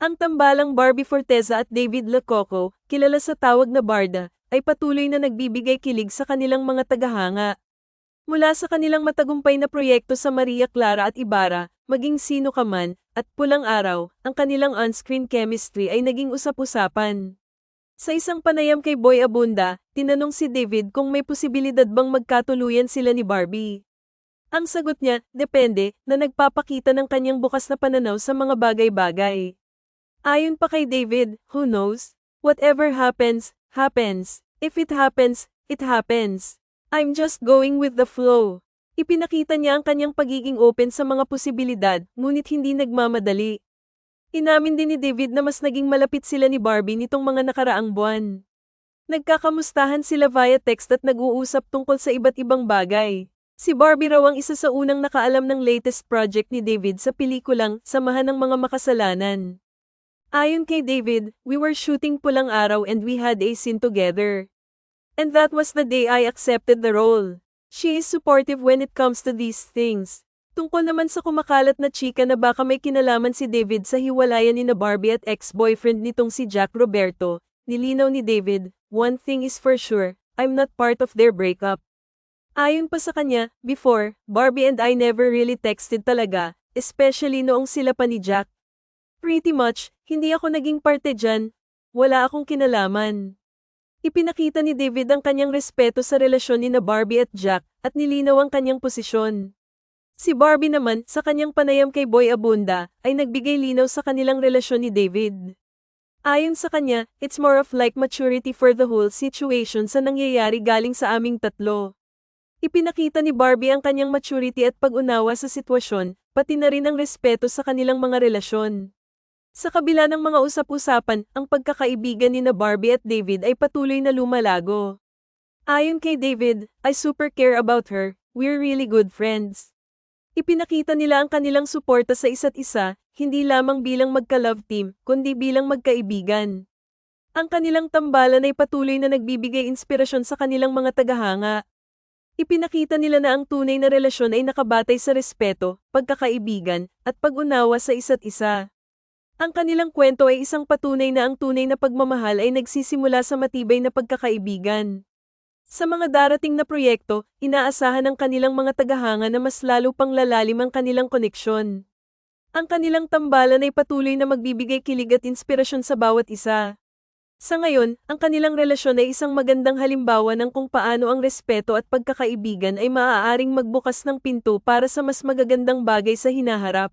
Ang tambalang Barbie Forteza at David Lococo, kilala sa tawag na Barda, ay patuloy na nagbibigay kilig sa kanilang mga tagahanga. Mula sa kanilang matagumpay na proyekto sa Maria Clara at Ibarra, maging sino ka man, at pulang araw, ang kanilang on-screen chemistry ay naging usap-usapan. Sa isang panayam kay Boy Abunda, tinanong si David kung may posibilidad bang magkatuluyan sila ni Barbie. Ang sagot niya, depende, na nagpapakita ng kanyang bukas na pananaw sa mga bagay-bagay. Ayon pa kay David, who knows? Whatever happens, happens. If it happens, it happens. I'm just going with the flow. Ipinakita niya ang kanyang pagiging open sa mga posibilidad, ngunit hindi nagmamadali. Inamin din ni David na mas naging malapit sila ni Barbie nitong mga nakaraang buwan. Nagkakamustahan sila via text at nag-uusap tungkol sa iba't ibang bagay. Si Barbie raw ang isa sa unang nakaalam ng latest project ni David sa pelikulang Samahan ng Mga Makasalanan. Ayon kay David, we were shooting pulang araw and we had a scene together. And that was the day I accepted the role. She is supportive when it comes to these things. Tungkol naman sa kumakalat na chika na baka may kinalaman si David sa hiwalayan ni na Barbie at ex-boyfriend nitong si Jack Roberto, nilinaw ni David, one thing is for sure, I'm not part of their breakup. Ayon pa sa kanya, before, Barbie and I never really texted talaga, especially noong sila pa ni Jack. Pretty much, hindi ako naging parte dyan. Wala akong kinalaman. Ipinakita ni David ang kanyang respeto sa relasyon ni na Barbie at Jack at nilinaw ang kanyang posisyon. Si Barbie naman, sa kanyang panayam kay Boy Abunda, ay nagbigay linaw sa kanilang relasyon ni David. Ayon sa kanya, it's more of like maturity for the whole situation sa nangyayari galing sa aming tatlo. Ipinakita ni Barbie ang kanyang maturity at pag-unawa sa sitwasyon, pati na rin ang respeto sa kanilang mga relasyon. Sa kabila ng mga usap-usapan, ang pagkakaibigan ni na Barbie at David ay patuloy na lumalago. Ayon kay David, I super care about her, we're really good friends. Ipinakita nila ang kanilang suporta sa isa't isa, hindi lamang bilang magka-love team, kundi bilang magkaibigan. Ang kanilang tambalan ay patuloy na nagbibigay inspirasyon sa kanilang mga tagahanga. Ipinakita nila na ang tunay na relasyon ay nakabatay sa respeto, pagkakaibigan, at pag-unawa sa isa't isa. Ang kanilang kwento ay isang patunay na ang tunay na pagmamahal ay nagsisimula sa matibay na pagkakaibigan. Sa mga darating na proyekto, inaasahan ng kanilang mga tagahanga na mas lalo pang lalalim ang kanilang koneksyon. Ang kanilang tambalan ay patuloy na magbibigay kilig at inspirasyon sa bawat isa. Sa ngayon, ang kanilang relasyon ay isang magandang halimbawa ng kung paano ang respeto at pagkakaibigan ay maaaring magbukas ng pinto para sa mas magagandang bagay sa hinaharap.